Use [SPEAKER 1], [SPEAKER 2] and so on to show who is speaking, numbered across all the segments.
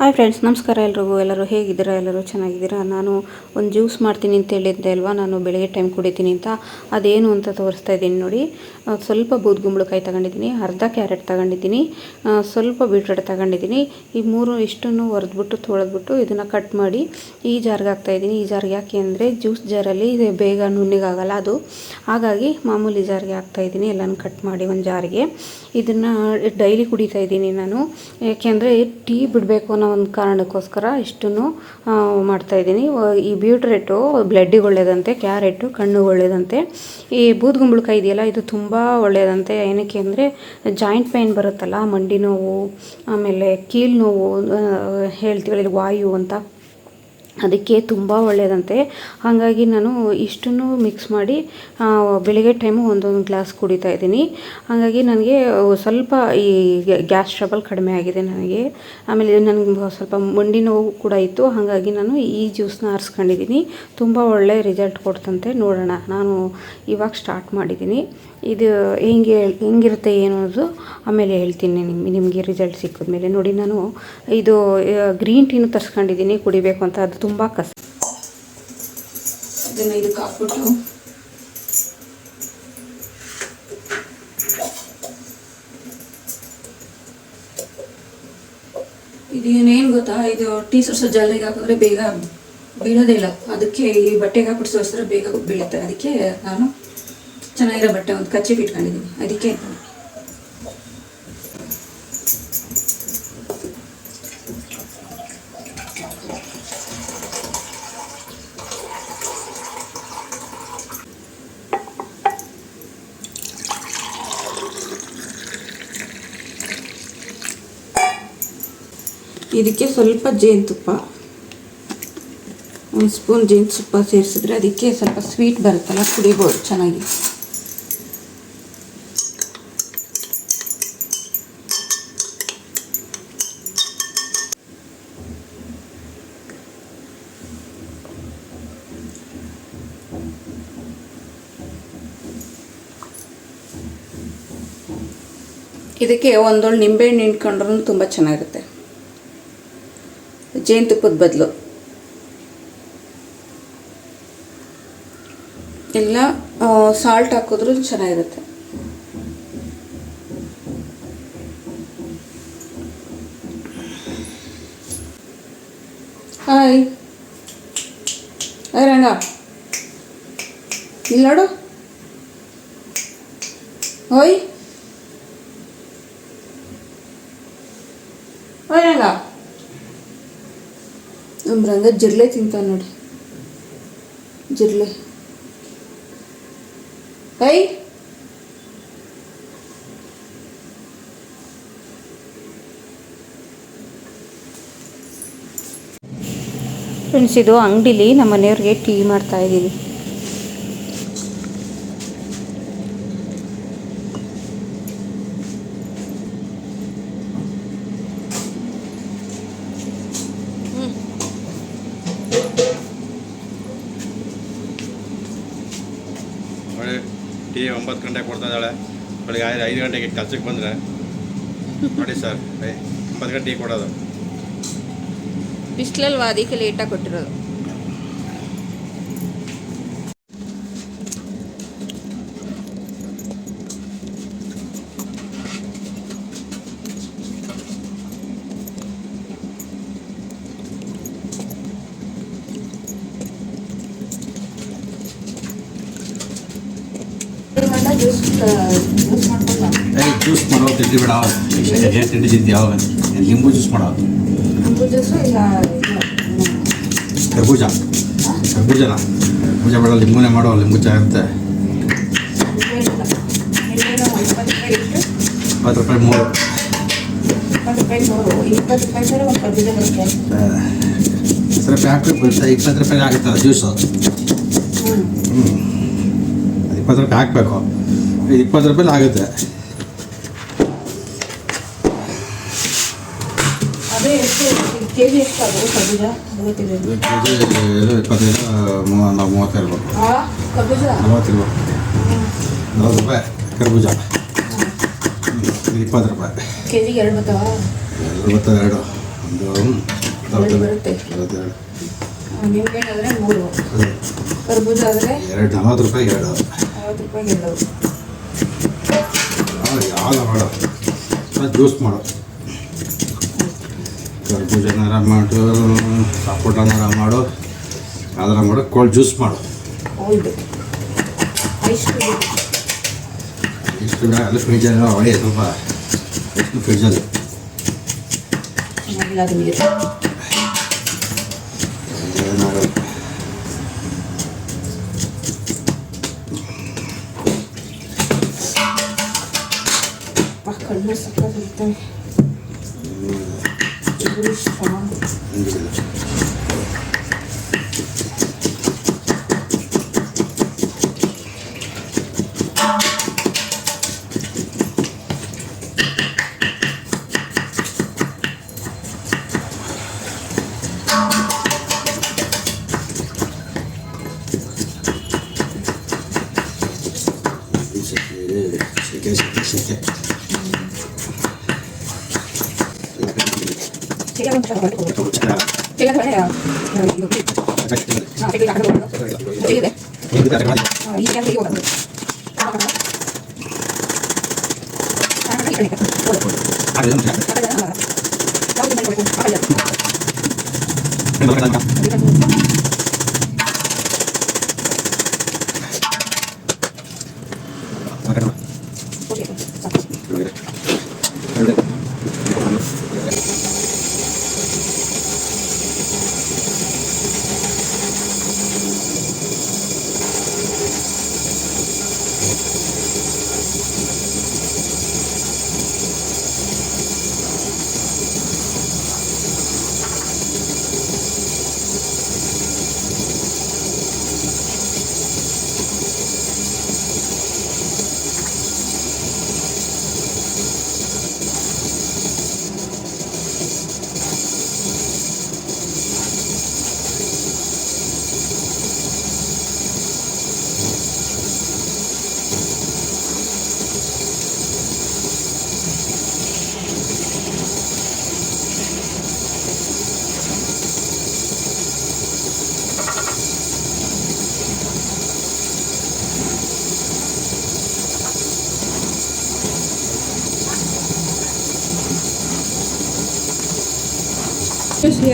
[SPEAKER 1] Hi friends ನಮಸ್ಕಾರ ಎಲ್ರಿಗೂ. ಎಲ್ಲರೂ ಹೇಗಿದ್ದೀರಾ? ಎಲ್ಲರೂ ಚೆನ್ನಾಗಿದ್ದೀರಾ? ನಾನು ಒಂದು ಜ್ಯೂಸ್ ಮಾಡ್ತೀನಿ ಅಂತ ಹೇಳಿದ್ದೆ ಅಲ್ವಾ? ನಾನು ಬೆಳಗ್ಗೆ ಟೈಮ್ ಕುಡಿತೀನಿ ಅಂತ. ಅದೇನು ಅಂತ ತೋರಿಸ್ತಾ ಇದ್ದೀನಿ ನೋಡಿ. ಸ್ವಲ್ಪ ಬೂದ್ಗುಂಬಳಕಾಯಿ ತಗೊಂಡಿದ್ದೀನಿ, ಅರ್ಧ ಕ್ಯಾರೆಟ್ ತಗೊಂಡಿದ್ದೀನಿ ಸ್ವಲ್ಪ ಬೀಟ್ರೋಟ್ ತಗೊಂಡಿದ್ದೀನಿ. ಈ ಮೂರು ಇಷ್ಟನ್ನು ಹೊರದ್ಬಿಟ್ಟು ತೊಳೆದ್ಬಿಟ್ಟು ಇದನ್ನು ಕಟ್ ಮಾಡಿ ಈ ಜಾರ್ಗೆ ಹಾಕ್ತಾಯಿದ್ದೀನಿ ಈ ಜಾರ್ಗೆ ಯಾಕೆ ಅಂದರೆ ಜ್ಯೂಸ್ ಜಾರಲ್ಲಿ ಬೇಗ ನುಣ್ಣಿಗಾಗಲ್ಲ ಅದು. ಹಾಗಾಗಿ ಮಾಮೂಲಿ ಜಾರ್ಗೆ ಹಾಕ್ತಾಯಿದ್ದೀನಿ ಎಲ್ಲನೂ ಕಟ್ ಮಾಡಿ ಒಂದು ಜಾರಿಗೆ. ಇದನ್ನು ಡೈಲಿ ಕುಡಿತಾ ಇದ್ದೀನಿ ನಾನು. ಏಕೆಂದರೆ ಟೀ ಬಿಡಬೇಕು ಅನ್ನೋ ಒಂದು ಕಾರಣಕ್ಕೋಸ್ಕರ ಇಷ್ಟನ್ನು ಮಾಡ್ತಾಯಿದ್ದೀನಿ ಈ ಬ್ಯೂಟ್ರೇಟು ಬ್ಲಡ್ಡಿಗೆ ಒಳ್ಳೆಯದಂತೆ ಕ್ಯಾರೆಟು ಕಣ್ಣುಗೆ ಒಳ್ಳೆಯದಂತೆ ಈ ಬೂದ್ಗುಂಬಳಕಾಯಿ ಇದೆಯಲ್ಲ, ಇದು ತುಂಬ ಒಳ್ಳೆಯದಂತೆ. ಏನಕ್ಕೆ ಅಂದರೆ ಜಾಯಿಂಟ್ ಪೈನ್ ಬರುತ್ತಲ್ಲ, ಮಂಡಿ ನೋವು, ಆಮೇಲೆ ಕೀಲು ನೋವು ಹೇಳ್ತೀವಿ ಹೇಳ್ತೀವಲ್ಲ ವಾಯು ಅಂತ. ಅದಕ್ಕೆ ತುಂಬ ಒಳ್ಳೆಯದಂತೆ. ಹಾಗಾಗಿ ನಾನು ಇಷ್ಟನ್ನು ಮಿಕ್ಸ್ ಮಾಡಿ ಬೆಳಿಗ್ಗೆ ಟೈಮು ಒಂದೊಂದು ಗ್ಲಾಸ್ ಕುಡಿತಾ ಇದ್ದೀನಿ. ಹಾಗಾಗಿ ನನಗೆ ಸ್ವಲ್ಪ ಈ ಗ್ಯಾಸ್ ಟ್ರಬಲ್ ಕಡಿಮೆ ಆಗಿದೆ ನನಗೆ. ಆಮೇಲೆ ನನಗೆ ಸ್ವಲ್ಪ ಮಂಡಿ ನೋವು ಕೂಡ ಇತ್ತು. ಹಾಗಾಗಿ ನಾನು ಈ ಜ್ಯೂಸ್ನ ಆರಿಸ್ಕೊಂಡಿದ್ದೀನಿ. ತುಂಬ ಒಳ್ಳೆಯ ರಿಸಲ್ಟ್ ಕೊಡ್ತಂತೆ. ನೋಡೋಣ. ನಾನು ಇವಾಗ ಸ್ಟಾರ್ಟ್ ಮಾಡಿದ್ದೀನಿ. ಇದು ಹೆಂಗೆ ಹೆಂಗಿರುತ್ತೆ ಏನು ಅನ್ನೋದು ಆಮೇಲೆ ಹೇಳ್ತೀನಿ ನಿಮ್ಗೆ ನಿಮಗೆ ರಿಸಲ್ಟ್ ಸಿಕ್ಕಿದ ಮೇಲೆ. ನೋಡಿ, ನಾನು ಇದು ಗ್ರೀನ್ ಟೀನು ತರಿಸ್ಕೊಂಡಿದ್ದೀನಿ, ಕುಡಿಬೇಕು ಅಂತ. ಅದು ತುಂಬ ಕಷ್ಟ ಇದನ್ನು ಇದಕ್ಕೆ ಹಾಕ್ಬಿಟ್ಟು. ಇದು ಏನೇನು ಗೊತ್ತಾ? ಇದು ಟೀ ಸೋರ್ಸೋ ಜಾಲಿಗೆ ಹಾಕಿದ್ರೆ ಬೇಗ ಬೀಳೋದೇ ಇಲ್ಲ. ಅದಕ್ಕೆ ಈ ಬಟ್ಟೆಗೆ ಹಾಕ್ಬಿಟ್ಟು ಸೋಸಿದ್ರೆ ಬೇಗ ಬೀಳುತ್ತೆ. ಅದಕ್ಕೆ ನಾನು ಚೆನ್ನಾಗಿರೋ ಬಟ್ಟೆ ಒಂದು ಕಚ್ಚಿ ಇಟ್ಕೊಂಡಿದ್ದೀನಿ. ಅದಕ್ಕೆ ಇದಕ್ಕೆ ಸ್ವಲ್ಪ ಜೇನುತುಪ್ಪ, ಒಂದು ಸ್ಪೂನ್ ಜೇನುತುಪ್ಪ ಸೇರಿಸಿದ್ರೆ ಅದಕ್ಕೆ ಸ್ವಲ್ಪ ಸ್ವೀಟ್ ಬರುತ್ತಲ್ಲ ಕುಡಿಬೋದು ಚೆನ್ನಾಗಿ. ಇದಕ್ಕೆ ಒಂದೊಳ್ಳೆ ನಿಂಬೆಹಣ್ಣು ಹಿಂಡ್ಕೊಂಡ್ರೂ ತುಂಬ ಚೆನ್ನಾಗಿರುತ್ತೆ. ಜೇನುತುಪ್ಪದ ಬದಲು. ಎಲ್ಲ ಸಾಲ್ಟ್ ಹಾಕಿದ್ರೂ ಚೆನ್ನಾಗಿರುತ್ತೆ. ಹಾಯ್ ರಂಗ ಇಲ್ಲ ನೋಡು. ಓಯ್ ರಂಗ ನಮ್ಮ ಜಿರ್ಲೆ ತಿಂತಾವ ನೋಡಿ ಜಿರ್ಲೆ. ಐ ಫ್ರೆಂಡ್ಸ್, ಇದು ಅಂಗಡಿಲಿ ನಮ್ಮ ಮನೆಯವ್ರಿಗೆ ಟೀ ಮಾಡ್ತಾ ಇದ್ದೀನಿ
[SPEAKER 2] ನೋಡಿ ಟೀ ಒಂಬತ್ತು ಗಂಟೆಗೆ ಕೊಡ್ತಾ ಇದ್ದಾಳೆ ಬೆಳಿಗ್ಗೆ ಐದು ಗಂಟೆಗೆ ಕೆಲಸಕ್ಕೆ ಬಂದರೆ ನೋಡಿ ಸರ್ ಒಂಬತ್ತು ಗಂಟೆಗೆ ಕೊಡೋದು.
[SPEAKER 1] ಬಿಸಿಲಲ್ವಾ ಅದಕ್ಕೆ ಲೇಟಾಗಿ ಕೊಟ್ಟಿರೋದು
[SPEAKER 3] ಏ ಜ್ಯೂಸ್ ಮಾಡೋ ತಿಂಡಿ ಬೇಡ. ಏನು ತಿಂಡಿ ತಿಂತಿ ಯಾವ ಲಿಂಬು ಜ್ಯೂಸ್ ಮಾಡೋ. ಕರ್ಬೂಜ. ಕರ್ಬೂಜನ? ಕರ್ಬೂಜ ಬೇಡ ಲಿಂಬುನೇ ಮಾಡೋ ಲಿಂಬು ಚೆನ್ನಾಗಿರುತ್ತೆ. ಇಪ್ಪತ್ತು ರೂಪಾಯಿ ಮೂರು. ಬರುತ್ತೆ. ಇಪ್ಪತ್ತು ರೂಪಾಯಿ ಆಗುತ್ತಲ್ಲ ಜ್ಯೂಸು? ಹ್ಞೂ ಇಪ್ಪತ್ತು ರೂಪಾಯಿ ಹಾಕಬೇಕು. ಇದು ಇಪ್ಪತ್ತು ರೂಪಾಯಿ ಆಗುತ್ತೆ
[SPEAKER 1] ಅದೇ ಎಷ್ಟು ಕೆ ಜಿ ಕಬ್ಬುಜ
[SPEAKER 3] ಇಪ್ಪತ್ತೈದು ನಾವು ಮೂವತ್ತು ಇರ್ಬೇಕು
[SPEAKER 1] ಕಬ್ಬುಜ
[SPEAKER 3] ನಲ್ವತ್ತು ನಲ್ವತ್ತು ರೂಪಾಯಿ ಕರ್ಬೂಜ ಇಪ್ಪತ್ತು ರೂಪಾಯಿ
[SPEAKER 1] ಕೆ ಜಿಗೆ ಎರಡು ಆದರೆ ಮೂರು ಕರ್ಬೂಜ ಆದರೆ
[SPEAKER 3] ಎರಡು ನಲ್ವತ್ತು ರೂಪಾಯಿ ಎರಡು
[SPEAKER 1] ಐವತ್ತು ರೂಪಾಯಿಗೆ ಎರಡು
[SPEAKER 3] ಮಾಡು ಜ್ಯೂಸ್ ಮಾಡು ಕರ್ಬೂಜನಾರ ಮಾಡು ಸಪೋಟನಾರ ಮಾಡು ಅದರ ಮಾಡು. ಕೋಲ್ಡ್ ಜ್ಯೂಸ್ ಮಾಡು ಇಷ್ಟು ಅಲ್ಲಿ ಫ್ರಿಜ್ಜಲ್ಲಿ ಒಳ್ಳೆ ಸ್ವಲ್ಪ ಎಷ್ಟು ಫ್ರಿಜ್ಜಲ್ಲಿ
[SPEAKER 1] ಚೆನ್ನಾಗಿಲ್ಲ 好的，好的。
[SPEAKER 3] 啊，对了，对。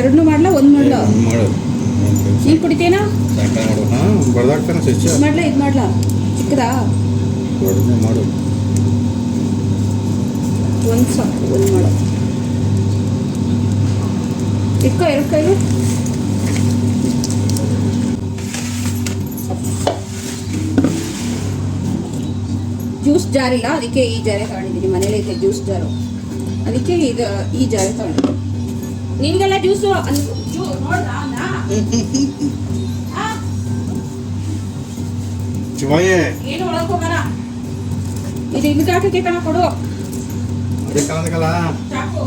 [SPEAKER 1] ಎರಡನ್ನೂ ಮಾಡ್ಲಾ ಒಂದು ಮಾಡ್ಲಾ?
[SPEAKER 3] ಮಾಡು.
[SPEAKER 1] ನೀನು ಕುಡಿತೇನಾ? ಮಾಡ್ಲಾ ಇದು ಮಾಡ್ಲಾ? ಚಿಕ್ಕದಾ?
[SPEAKER 3] ಮಾಡು.
[SPEAKER 1] ಒಂದು ಸಾಕು ಒಂದು ಮಾಡು. ಇಟ್ಕೋ ಎರಡು ಕೈಲಿ. ಜ್ಯೂಸ್ ಜಾರಿಲ್ಲ ಅದಕ್ಕೆ ಈ ಜಾರೆ ತಗೊಂಡಿದ್ದೀನಿ. ಮನೇಲಿ ಐತೆ ಜ್ಯೂಸ್ ಜಾರು. ಅದಕ್ಕೆ ಇದು ಈ ಜಾರೆ ತಗೊಂಡಿದ್ದೀನಿ. ನಿನ್ಗೆಲ್ಲ ಜ್ಯೂಸು ಏನು ಒಳಗೆ ಹೋಗಲ್ಲ ಇದು ಇದಕ್ಕೆ ಹಾಕಕ್ಕೆ ಕಣ ಕೊಡು?
[SPEAKER 3] ಅದೇ ಕಾಲದಕ್ಕಲ್ಲ
[SPEAKER 1] ಚಾಕು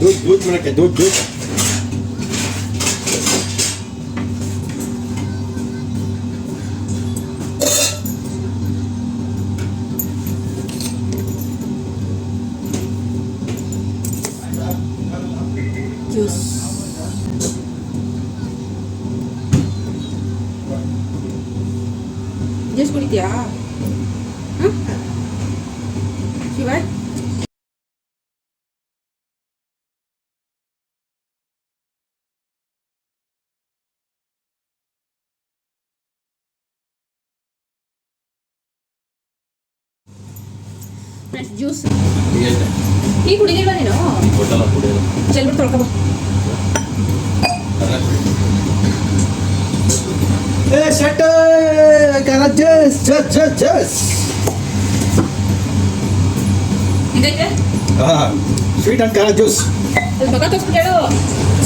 [SPEAKER 3] ದೂದ್ ದೂದ್ ಮಾಡಕ್ಕೆ ದೂದ್ ದೂದ್
[SPEAKER 1] ಜ್ಯೂಸ್ ಟೀ ಕುಡಿದಿಲ್ವಾ ನೀನು ಚೆಲ್ಬಿಟ್ಟು ತೊಳ್ಕೊಬ
[SPEAKER 3] ಏ shut just just just sweet and ಖಾರ ಜ್ಯೂಸ್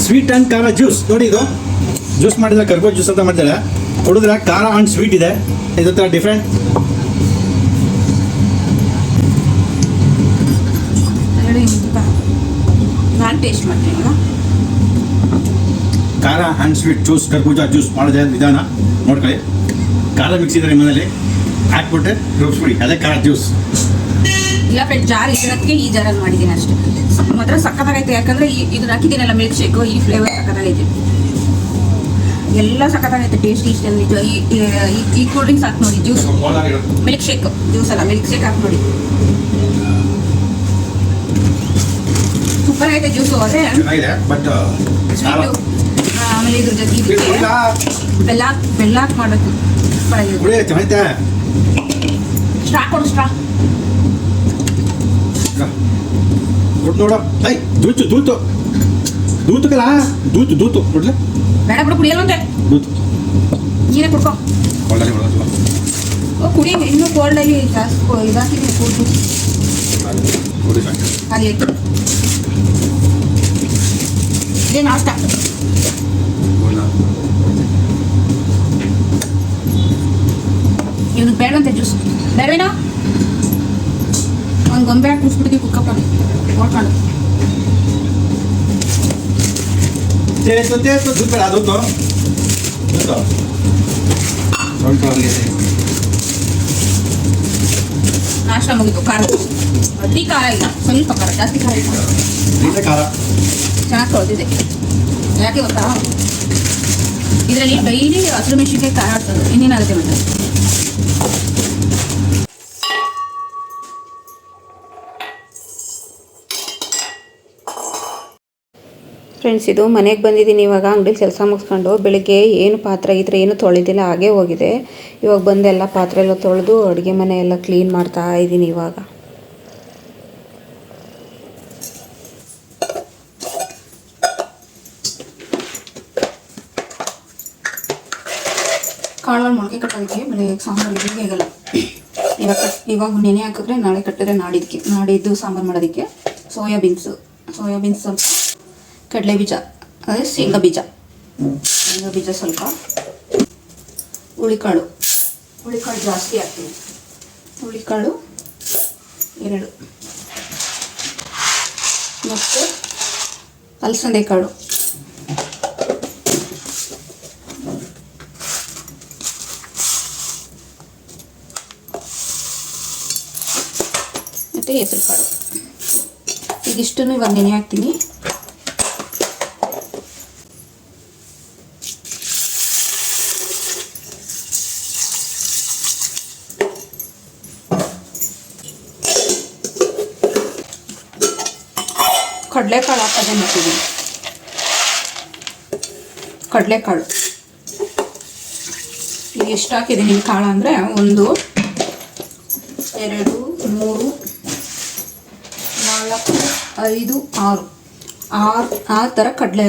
[SPEAKER 3] ಸ್ವೀಟ್ ಅಂಡ್ ಖಾರ ಜ್ಯೂಸ್ ನೋಡಿ ಇದು. ಜ್ಯೂಸ್ ಮಾಡಿದ್ರೆ ಕರ್ಕೋ ಜ್ಯೂಸ್ ಅಂತ ಮಾಡ್ತಾರೆ ಕುಡಿದ್ರೆ ಖಾರ ಅಂಡ್ ಸ್ವೀಟ್ ಇದೆ. ಇದು ಥರ ಡಿಫ್ರೆಂಟ್
[SPEAKER 1] ಟೇಸ್ಟ್ ಮಾಡ್ತೀನಿ
[SPEAKER 3] ಖಾರ ಆ್ಯಂಡ್ ಸ್ವೀಟ್ ಜ್ಯೂಸ್ ಕರ್ಬೂಜ ಜ್ಯೂಸ್ ಮಾಡೋದೇ ವಿಧಾನ. ನೋಡ್ಕೊಳ್ಳಿ. ಖಾರ ಮಿಕ್ಸ್ ನಿಮ್ಮಲ್ಲಿ ನಿಮ್ಮ ಮನೇಲಿ ಹಾಕ್ಬಿಟ್ಟು ರುಬ್ಸ್ಬಿಡಿ ಅದೇ ಖಾರ ಜ್ಯೂಸ್
[SPEAKER 1] ಇಲ್ಲ ಫ್ರೆಂಡ್ ಜಾರ್ ಇರೋದಕ್ಕೆ ಈ ಜಾರಲ್ಲಿ ಮಾಡಿದ್ದೀನಿ ಅಷ್ಟೇ. ಮಾತ್ರ ಸಕ್ಕತ್ತಾಗೈತೆ ಯಾಕಂದರೆ ಈ ಇದನ್ನ ಹಾಕಿದ್ದೀನಲ್ಲ ಮಿಲ್ಕ್ ಶೇಕು ಈ ಫ್ಲೇವರ್ ಸಕ್ಕತ್ತಾಗೈತೆ. ಎಲ್ಲ ಸಕ್ಕತ್ತಾಗೈತೆ ಟೇಸ್ಟ್ ಇಷ್ಟ ನಿಜ. ಈ ಈ- ಈ ಕೂಲ್ ಡ್ರಿಂಕ್ಸ್ ಹಾಕಿ ನೋಡಿ ಜ್ಯೂಸ್ ಮಿಲ್ಕ್ ಶೇಕ್ ಜ್ಯೂಸ್ ಅಲ್ಲ ಮಿಲ್ಕ್ ಶೇಕ್ ಹಾಕಿ ನೋಡಿ. ಸೂಪರ್ ಆಗೈತೆ ಜ್ಯೂಸು ಅದೇ
[SPEAKER 3] ಚೆನ್ನಾಗಿದೆ ಬಟ್
[SPEAKER 1] ಸ್ವೀಟು ಆಮೇಲೆ ಇದ್ರ ಜೊತೆ ಇದಕ್ಕೆ ಬೆಲ್ಲ ಬೆಲ್ಲ ಹಾಕಿ ಮಾಡಬೇಕು. ಸೂಪರ್ ಆಗಿದೆ
[SPEAKER 3] ಹುಳಿ ಚೆನ್ನಾಗೈತೆ
[SPEAKER 1] ಸ್ಟ್ರಾ ಕೊಡು ಸ್ಟ್ರಾ
[SPEAKER 3] ಕೊಟ್ಟು ನೋಡು. ಐ ದೂತು ದೂತು. ದೂತು ಕಲ? ದೂತು ದೂತು. ಕೊಡ್ಲೆ?
[SPEAKER 1] ಬೇಡ ಬಿಡು ಕುಡಿಯಲ್ವಂತೆ
[SPEAKER 3] ದೂತು.
[SPEAKER 1] ನೀನೇ ಕುಡ್ಕೊ.
[SPEAKER 3] ಒಳ್ಳೆ ಒಳ್ಳೆ
[SPEAKER 1] ಓ, ಕುಡಿ. ಇನ್ನೂ ಕೋಲ್ಡಲ್ಲಿ ಜಾಸ್ತಿ ಇದಾಕಿದೆ ಕೂತು.
[SPEAKER 3] ಕುಡಿ ಸಾಕು.
[SPEAKER 1] ಖಾಲಿ ಆಯ್ತು ಇದೇ ನಾಷ್ಟ ಇವನಿಗೆ ಬೇಡವಂತೆ ಜ್ಯೂಸ್ ಬೇಡವೇನೋ ಒಂದು ಗೊಂಬೆ ಹಾಕಿ ಕುಡಿಸ್ಬಿಡ್ತೀವಿ ಕುಕ್ಕಪ್ಪ ನೋಡ್ಕೊಂಡು
[SPEAKER 3] ಬೇಡ ದೂತು ದೂತು ಸ್ವಲ್ಪ
[SPEAKER 1] ನಾಷ್ಟ ಮುಗಿತು ಖಾರ ಅತಿ ಖಾರ ಇಲ್ಲ. ಸ್ವಲ್ಪ ಖಾರ ಜಾಸ್ತಿ ಖಾರ ಇಲ್ಲ.
[SPEAKER 3] ಖಾರ.
[SPEAKER 1] ಚೆನ್ನಾಗಿ ತೊಳೆದಿದೆ. ಯಾಕೆ ಗೊತ್ತಾ? ಇದರಲ್ಲಿ ಡೈಲಿ ಹಸಿರು ಮೆಣಸಿನ್ಕಾಯಿ ಖಾರ ಆಗ್ತದೆ ಇನ್ನೇನಾಗುತ್ತೆ ಮತ್ತೆ?
[SPEAKER 4] ಫ್ರೆಂಡ್ಸ್ ಇದು ಮನೆಗೆ ಬಂದಿದ್ದೀನಿ. ಇವಾಗ ಅಂಗಡಿಲಿ ಕೆಲಸ ಮುಗಿಸ್ಕೊಂಡು ಬೆಳಿಗ್ಗೆ ಏನು ಪಾತ್ರೆ ಇದ್ರೆ ಏನು ತೊಳೆದಿಲ್ಲ, ಹಾಗೇ ಹೋಗಿದೆ. ಇವಾಗ ಬಂದು ಎಲ್ಲ ಪಾತ್ರೆ ಎಲ್ಲ ತೊಳೆದು ಅಡುಗೆ ಮನೆ ಎಲ್ಲ ಕ್ಲೀನ್ ಮಾಡ್ತಾ ಇದ್ದೀನಿ ಇವಾಗ.
[SPEAKER 1] ಕಾಳಲ್ಲಿ ಮೊಳಕೆ ಕಟ್ಟೋದಕ್ಕೆ ಆಮೇಲೆ ಸಾಂಬಾರಿಗೆ ಹೇಗಲ್ಲ ಇವಾಗ ಇವಾಗ ನೆನೆ ಹಾಕಿದ್ರೆ ನಾಳೆ ಕಟ್ಟಿದ್ರೆ ನಾಡಿದ್ದಕ್ಕೆ ನಾಡಿದ್ದು ಸಾಂಬಾರು ಮಾಡೋದಕ್ಕೆ ಸೋಯಾಬೀನ್ಸು ಸೋಯಾಬೀನ್ಸ್ ಸೋಯಾ ಬೀನ್ಸ್ ಸ್ವಲ್ಪ ಕಡಲೆ ಬೀಜ, ಅದೇ ಶೇಂಗಾ ಬೀಜ. ಶೇಂಗಾ ಬೀಜ ಸ್ವಲ್ಪ ಹುಳಿಕಾಳು. ಹುಳಿಕಾಳು ಜಾಸ್ತಿ ಹಾಕ್ತೀನಿ. ಹುಳಿಕಾಳು ಎರಡು. ಮತ್ತು ಅಲಸಂದೆ ಕಾಳು ಮತ್ತು ಹೆಸರು ಕಾಳು ಇದಿಷ್ಟನ್ನು ಇವಾಗ ನೆನೆ ಹಾಕ್ತೀನಿ. ಕಡಲೆಕಾಳು ಹಾಕೋದೇ ಮಾಡ್ತಿದ್ದೀನಿ ಕಡಲೆಕಾಳು. ಈಗ ಎಷ್ಟು ಹಾಕಿದ್ದೀನಿ ಕಾಳು ಅಂದರೆ? ಒಂದು, ಎರಡು, ಮೂರು, ನಾಲ್ಕು, ಐದು, ಆರು. ಆರು ಆರು ಥರ ಕಡಲೆ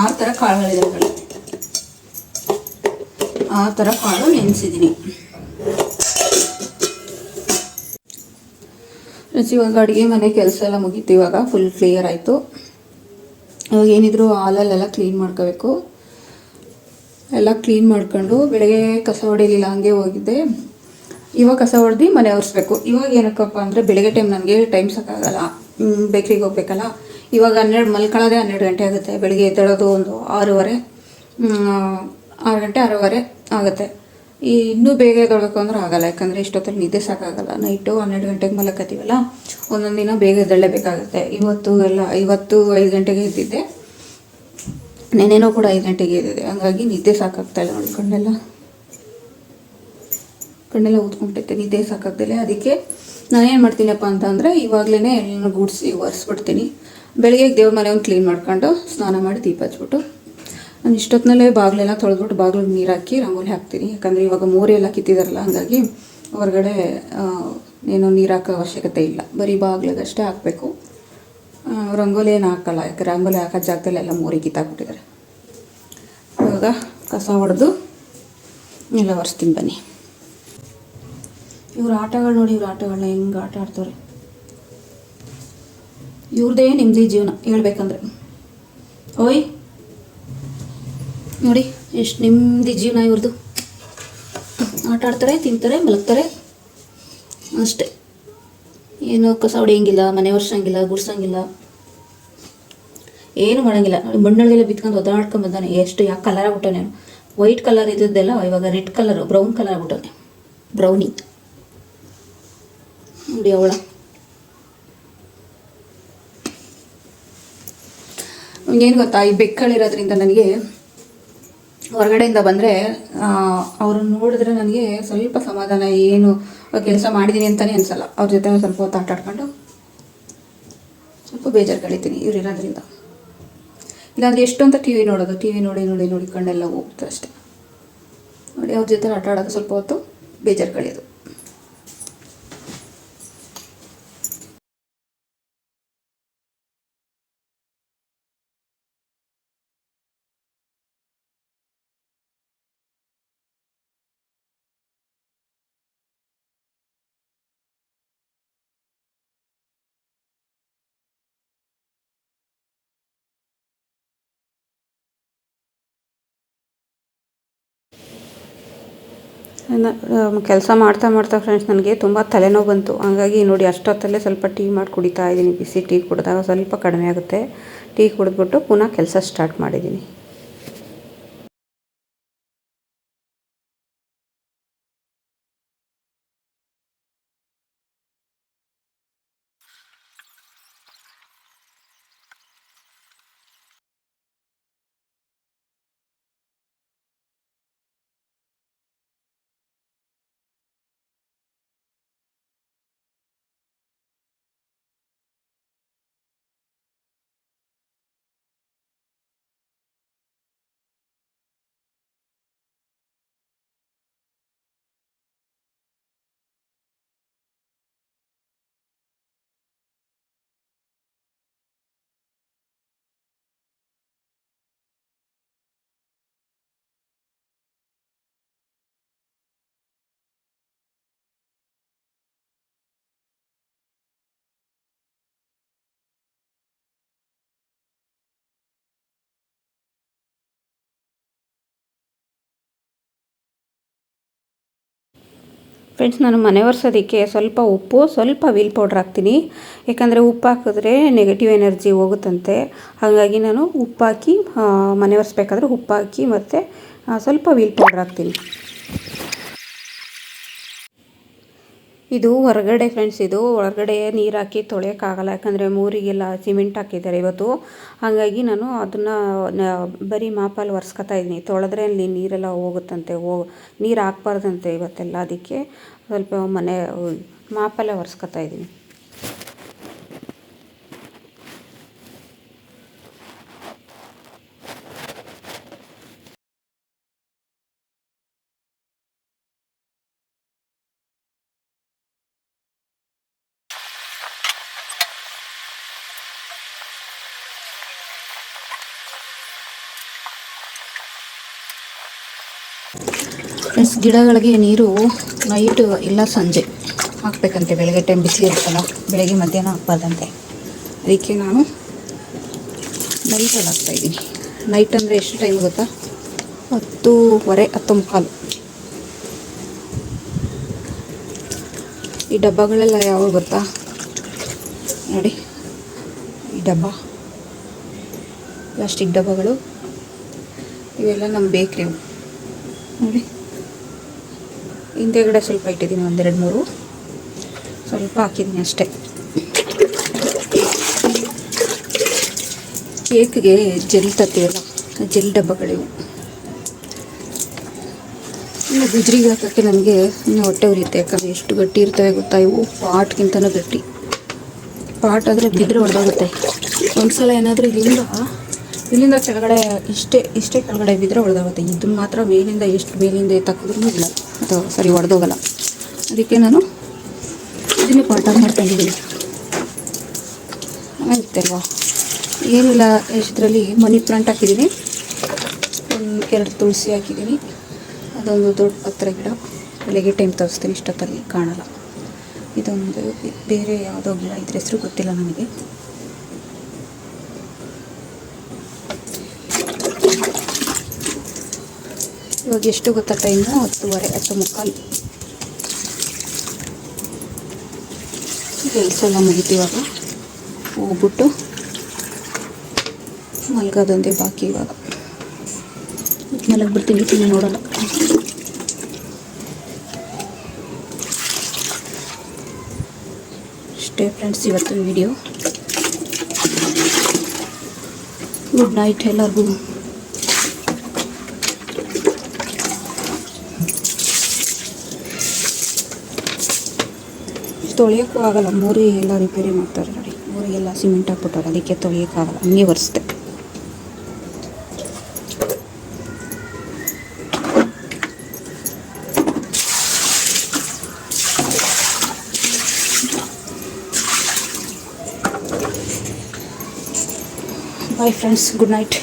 [SPEAKER 1] ಆರು ಥರ ಕಾಳುಗಳಿದೆ ಆ ಥರ ಕಾಳು ನೆನೆಸಿದ್ದೀನಿ. ಇವಾಗ ಅಡುಗೆ ಮನೆ ಕೆಲಸ ಎಲ್ಲ ಮುಗೀತು. ಇವಾಗ ಫುಲ್ ಕ್ಲಿಯರ್ ಆಯಿತು. ಇವಾಗ ಏನಿದ್ರು ಹಾಲಲ್ಲೆಲ್ಲ ಕ್ಲೀನ್ ಮಾಡ್ಕೋಬೇಕು. ಎಲ್ಲ ಕ್ಲೀನ್ ಮಾಡ್ಕೊಂಡು ಬೆಳಗ್ಗೆ ಕಸ ಹೊಡಿಲಿಲ್ಲ ಹಂಗೆ ಹೋಗಿದ್ದೆ. ಇವಾಗ ಕಸ ಹೊಡೆದು ಮನೆ ಒರೆಸ್ಬೇಕು. ಇವಾಗ ಏನಕ್ಕಪ್ಪ ಅಂದರೆ ಬೆಳಗ್ಗೆ ಟೈಮ್ ನನಗೆ ಟೈಮ್ ಸಾಕಾಗಲ್ಲ. ಬೇಕ್ರಿಗೆ ಹೋಗ್ಬೇಕಲ್ಲ. ಇವಾಗ ಹನ್ನೆರಡು ಮಲ್ಕೊಳ್ಳೋದೇ ಹನ್ನೆರಡು ಗಂಟೆ ಆಗುತ್ತೆ. ಬೆಳಗ್ಗೆ ಎದ್ದೇಳೋದು ಒಂದು ಆರೂವರೆ ಆರು ಗಂಟೆ ಆರೂವರೆ ಆಗುತ್ತೆ. ಈ ಇನ್ನೂ ಬೇಗ ಎದ್ದೇಳಬೇಕು ಅಂದ್ರೆ ಆಗಲ್ಲ. ಯಾಕಂದರೆ ಇಷ್ಟೊತ್ತಲ್ಲಿ ನಿದ್ದೆ ಸಾಕಾಗಲ್ಲ. ನೈಟು ಹನ್ನೆರಡು ಗಂಟೆಗೆ ಮಲಕತ್ತೀವಲ್ಲ ಒಂದೊಂದು ದಿನ ಬೇಗ ಎದ್ದೇಳಬೇಕಾಗುತ್ತೆ. ಇವತ್ತು ಎಲ್ಲ, ಇವತ್ತು ಐದು ಗಂಟೆಗೆ ಎದ್ದಿದ್ದೆ. ನೆನೆನೂ ಕೂಡ ಐದು ಗಂಟೆಗೆ ಎದ್ದಿದೆ ಹಂಗಾಗಿ ನಿದ್ದೆ ಸಾಕಾಗ್ತಾ ಇಲ್ಲ ನೋಡಿ ಕಣ್ಣೆಲ್ಲ. ಕಣ್ಣೆಲ್ಲ ಊದ್ಕೊಂಬಿಟ್ಟೈತೆ ನಿದ್ದೆ ಸಾಕಾಗ್ದೇಲೆ ಅದಕ್ಕೆ ನಾನೇನು ಮಾಡ್ತೀನಪ್ಪ ಅಂತಂದರೆ ಇವಾಗಲೇ ಎಲ್ಲನೂ ಗುಡಿಸಿ ಒರೆಸ್ಬಿಡ್ತೀನಿ. ಬೆಳಗ್ಗೆ ದೇವ್ರ ಮನೆ ಒಂದು ಕ್ಲೀನ್ ಮಾಡ್ಕೊಂಡು ಸ್ನಾನ ಮಾಡಿ ದೀಪ ಹಚ್ಬಿಟ್ಟು ನಾನು ಇಷ್ಟೊತ್ತಿನಲ್ಲೇ ಬಾಗಿಲೆಲ್ಲ ತೊಳೆದ್ಬಿಟ್ಟು ಬಾಗಿಲಿಗೆ ನೀರು ಹಾಕಿ ರಂಗೋಲಿ ಹಾಕ್ತೀನಿ. ಯಾಕಂದರೆ ಇವಾಗ ಮೋರಿ ಎಲ್ಲ ಕಿತ್ತಿದಾರಲ್ಲ, ಹಾಗಾಗಿ ಹೊರಗಡೆ ಏನೂ ನೀರು ಹಾಕೋ ಅವಶ್ಯಕತೆ ಇಲ್ಲ. ಬರೀ ಬಾಗಿಲಿಗಷ್ಟೇ ಹಾಕಬೇಕು. ರಂಗೋಲಿ ಏನು ಹಾಕಲ್ಲ, ಯಾಕೆ ರಂಗೋಲಿ ಹಾಕೋ ಜಾಗದಲ್ಲಿ ಎಲ್ಲ ಮೋರಿ ಕಿತ್ತಾಕ್ಬಿಟ್ಟಿದ್ದಾರೆ ಇವಾಗ ಕಸ ಹೊಡೆದು ಎಲ್ಲ ಒರೆಸ್ತೀನಿ ಬನ್ನಿ. ಇವ್ರ ಆಟಗಳು ನೋಡಿ, ಇವ್ರ ಆಟಗಳನ್ನ ಹೆಂಗೆ ಆಟ ಆಡ್ತವ್ರೆ ಇವ್ರದೇ ನಿಮ್ಮದೇ ಜೀವನ ಹೇಳ್ಬೇಕಂದ್ರೆ. ಓಯ್ ನೋಡಿ, ಎಷ್ಟು ನೆಮ್ಮದಿ ಜೀವನ ಇವ್ರದ್ದು ಆಟ ಆಡ್ತಾರೆ, ತಿಂತಾರೆ, ಮಲಗ್ತಾರೆ. ಅಷ್ಟೇ. ಏನು ಕಸ ಹೊಡೆಯಂಗಿಲ್ಲ, ಮನೆ ಒರ್ಸಂಗಿಲ್ಲ, ಗುಡ್ಸಂಗಿಲ್ಲ. ಏನು ಮಾಡೋಂಗಿಲ್ಲ. ಮಣ್ಣಲ್ಲಿಗೆಲ್ಲ ಬಿತ್ಕೊಂಡು ಒದಾಡ್ಕೊಂಡು ಬಂದಾನೆ. ಎಷ್ಟು ಯಾಕೆ ಕಲರ್ ಆಗ್ಬಿಟ್ಟವನೇ. ವೈಟ್ ಕಲರ್ ಇದ್ದದ್ದೆಲ್ಲ ಇವಾಗ ರೆಡ್ ಕಲರು ಬ್ರೌನ್ ಕಲರ್ ಆಗ್ಬಿಟ್ಟವನೆ. ಬ್ರೌನಿ ನೋಡಿ ಅವಳ. ಏನು ಗೊತ್ತಾ? ಈ ಬೆಕ್ಕಳಿರೋದ್ರಿಂದ ನನಗೆ ಹೊರಗಡೆಯಿಂದ ಬಂದರೆ ಅವ್ರನ್ನ ನೋಡಿದ್ರೆ ನನಗೆ ಸ್ವಲ್ಪ ಸಮಾಧಾನ, ಏನು ಕೆಲಸ ಮಾಡಿದ್ದೀನಿ ಅಂತಲೇ ಅನಿಸಲ್ಲ. ಅವ್ರ ಜೊತೆ ಸ್ವಲ್ಪ ಹೊತ್ತು ಆಟಾಡ್ಕೊಂಡು ಸ್ವಲ್ಪ ಬೇಜಾರು ಕಳಿತೀನಿ ಇವ್ರು ಇರೋದ್ರಿಂದ ಇಲ್ಲಾಂದರೆ ಎಷ್ಟು ಅಂತ ಟಿ ವಿ ನೋಡೋದು, ಟಿ ವಿ ನೋಡಿ ನೋಡಿ ನೋಡಿ ಕಣ್ಣೆಲ್ಲ ಹೋಗುತ್ತೆ ಅಷ್ಟೇ. ನೋಡಿ, ಅವ್ರ ಜೊತೆ ಆಟ ಆಡೋದು ಸ್ವಲ್ಪ ಹೊತ್ತು ಬೇಜಾರು ಕಳೆಯೋದು. ಕೆಲಸ ಮಾಡ್ತಾ ಮಾಡ್ತಾ ಫ್ರೆಂಡ್ಸ್ ನನಗೆ ತುಂಬ ತಲೆನೋವು ಬಂತು. ಹಾಗಾಗಿ ನೋಡಿ ಅಷ್ಟೊತ್ತಲ್ಲೇ ಸ್ವಲ್ಪ ಟೀ ಮಾಡಿ ಕುಡಿತಾ ಇದ್ದೀನಿ. ಬಿಸಿ ಟೀ ಕುಡಿದಾಗ ಸ್ವಲ್ಪ ಕಡಿಮೆ ಆಗುತ್ತೆ. ಟೀ ಕುಡಿದ್ಬಿಟ್ಟು ಪುನಃ ಕೆಲಸ ಸ್ಟಾರ್ಟ್ ಮಾಡಿದ್ದೀನಿ. ಫ್ರೆಂಡ್ಸ್ ನಾನು ಮನೆ ಒರೆಸೋದಕ್ಕೆ ಸ್ವಲ್ಪ ಉಪ್ಪು, ಸ್ವಲ್ಪ ವೀಲ್ ಪೌಡ್ರ್ ಹಾಕ್ತೀನಿ. ಯಾಕಂದರೆ ಉಪ್ಪು ಹಾಕಿದ್ರೆ ನೆಗೆಟಿವ್ ಎನರ್ಜಿ ಹೋಗುತ್ತಂತೆ. ಹಾಗಾಗಿ ನಾನು ಉಪ್ಪು ಹಾಕಿ ಮನೆ ಒರೆಸ್ಬೇಕಾದ್ರೆ ಉಪ್ಪು ಹಾಕಿ ಮತ್ತು ಸ್ವಲ್ಪ ವೀಲ್ ಪೌಡ್ರ್ ಹಾಕ್ತೀನಿ. ಇದು ಹೊರಗಡೆ ಫ್ರೆಂಡ್ಸ್ ಇದು ಹೊರಗಡೆ ನೀರು ಹಾಕಿ ತೊಳೆಯೋಕ್ಕಾಗಲ್ಲ ಯಾಕಂದರೆ ಮೂರಿಗೆಲ್ಲ ಸಿಮೆಂಟ್ ಹಾಕಿದ್ದಾರೆ ಇವತ್ತು. ಹಾಗಾಗಿ ನಾನು ಅದನ್ನು ಬರೀ ಮಾಪಲ್ಲಿ ಒರೆಸ್ಕೊತಾ ಇದ್ದೀನಿ. ತೊಳೆದ್ರೆ ಅಲ್ಲಿ ನೀರೆಲ್ಲ ಹೋಗುತ್ತಂತೆ, ಹೋ, ನೀರು ಹಾಕ್ಬಾರ್ದಂತೆ ಇವತ್ತೆಲ್ಲ. ಅದಕ್ಕೆ ಸ್ವಲ್ಪ ಮನೆ, ಮಾಪಲ್ಲೇ ಒರೆಸ್ಕೊತಾ ಇದ್ದೀನಿ. ಫ್ರೆಂಡ್ಸ್ ಗಿಡಗಳಿಗೆ ನೀರು ನೈಟು ಇಲ್ಲ ಸಂಜೆ. ಹಾಕ್ಬೇಕಂತೆ, ಬೆಳಗ್ಗೆ ಟೈಮ್ ಬಿಸಿಲು ಇರುತ್ತಲ್ಲ, ಬೆಳಗ್ಗೆ ಮಧ್ಯಾಹ್ನ ಹಾಕ್ಬಾರ್ದಂತೆ. ಅದಕ್ಕೆ ನಾನು ನೈಟಲ್ಲಿ ಹಾಕ್ತಾಯಿದ್ದೀನಿ ನೈಟ್ ಅಂದರೆ ಎಷ್ಟು ಟೈಮ್ ಗೊತ್ತಾ? ಹತ್ತೂವರೆ ಹತ್ತು ಮುಕ್ಕಾಲು ಈ ಡಬ್ಬಗಳೆಲ್ಲ ಯಾವಾಗ ಗೊತ್ತಾ? ನೋಡಿ, ಈ ಡಬ್ಬ. ಪ್ಲಾಸ್ಟಿಕ್ ಡಬ್ಬಗಳು. ಇವೆಲ್ಲ ನಮ್ಮ ಬೇಕ್ರಿ ನೋಡಿ. ಹಿಂದೆಗಡೆ ಸ್ವಲ್ಪ ಇಟ್ಟಿದ್ದೀನಿ ಒಂದೆರಡು ಮೂರು. ಸ್ವಲ್ಪ ಹಾಕಿದ್ದೀನಿ ಅಷ್ಟೇ. ಕೇಕ್ಗೆ ಜೆಲ್ ತರ್ತೀವಲ್ಲ ಜೆಲ್ ಡಬ್ಬಗಳಿವು. ಇನ್ನು ಗುಜ್ರಿಗೆ ಹಾಕೋಕ್ಕೆ ನನಗೆ ಇನ್ನು ಹೊಟ್ಟೆ ಉರಿಯುತ್ತೆ, ಯಾಕಂದರೆ ಎಷ್ಟು ಗಟ್ಟಿ ಇರ್ತವೆ ಗೊತ್ತಾ, ಇವು ಪಾಟ್ಗಿಂತನೂ ಗಟ್ಟಿ. ಪಾಟ್ ಆದರೆ ಬಿದ್ದರೆ ಒಂದು ಸಲ ಏನಾದರೂ ಇಲ್ಲಿಂದ ಇಲ್ಲಿಂದ ಕೆಳಗಡೆ ಇಷ್ಟೇ ಇಷ್ಟೇ ಕೆಳಗಡೆ ಬಿದ್ದರೆ ಹೊಡೆದೋಗುತ್ತೆ ಇದನ್ನ ಮಾತ್ರ ಮೇಲಿಂದ, ಎಷ್ಟು ಮೇಲಿಂದ ಎತ್ತಾಕಿದ್ರೂ ಇಲ್ಲ. ಅದು ಸರಿ ಒಡೆದೋಗಲ್ಲ. ಅದಕ್ಕೆ ನಾನು ಇದನ್ನೇ ಪಾಟಾಗಿ ಮಾಡ್ಕೊಂಡಿದ್ದೀನಿ ಆಯ್ತಲ್ವಾ? ಏನಿಲ್ಲ, ಇದರಲ್ಲಿ ಮನಿ ಪ್ಲಾಂಟ್ ಹಾಕಿದ್ದೀನಿ. ಒಂದು ಎರಡು ತುಳಸಿ ಹಾಕಿದ್ದೀನಿ. ಅದೊಂದು ದೊಡ್ಡ ಪತ್ರ ಗಿಡ. ಬೆಳಗ್ಗೆ ಟೈಮ್ ತೋರಿಸ್ತೀನಿ, ಇಷ್ಟೊತ್ತಲ್ಲಿ ಕಾಣಲ್ಲ. ಇದೊಂದು ಬೇರೆ ಯಾವುದೋ ಗಿಡ ಇದ್ರ ಹೆಸರು ಗೊತ್ತಿಲ್ಲ ನನಗೆ. ಇವಾಗ ಎಷ್ಟು ಗೊತ್ತಾ ಟೈಮು ಹತ್ತುವರೆ, ಹತ್ತು ಮುಕ್ಕಾಲು. ಕೆಲಸ ಎಲ್ಲ ಮುಗೀತು ಇವಾಗ. ಹೋಗ್ಬಿಟ್ಟು ಮಲ್ಗೋದೊಂದೇ ಬಾಕಿ ಇವಾಗ. ಮಲಗ್ಬಿಡ್ತೀನಿ ತಿನ್ನ ನೋಡೋಣ. ಸ್ಟೇ ಫ್ರೆಂಡ್ಸ್ ಇವತ್ತು ವಿಡಿಯೋ. ಗುಡ್ ನೈಟ್ ಎಲ್ಲರಿಗೂ. ತೊಳೆಯೋಕ್ಕೂ ಆಗಲ್ಲ ಮೋರಿ ಎಲ್ಲ ರಿಪೇರಿ ಮಾಡ್ತಾರೆ ನೋಡಿ. ಮೋರಿಗೆಲ್ಲ ಸಿಮೆಂಟ್ ಹಾಕ್ಬಿಟ್ಟಾರೆ ಅದಕ್ಕೆ ತೊಳೆಯೋಕ್ಕಾಗಲ್ಲ. ಹಂಗೆ ಒರೆಸ್ದೆ. Bye friends good night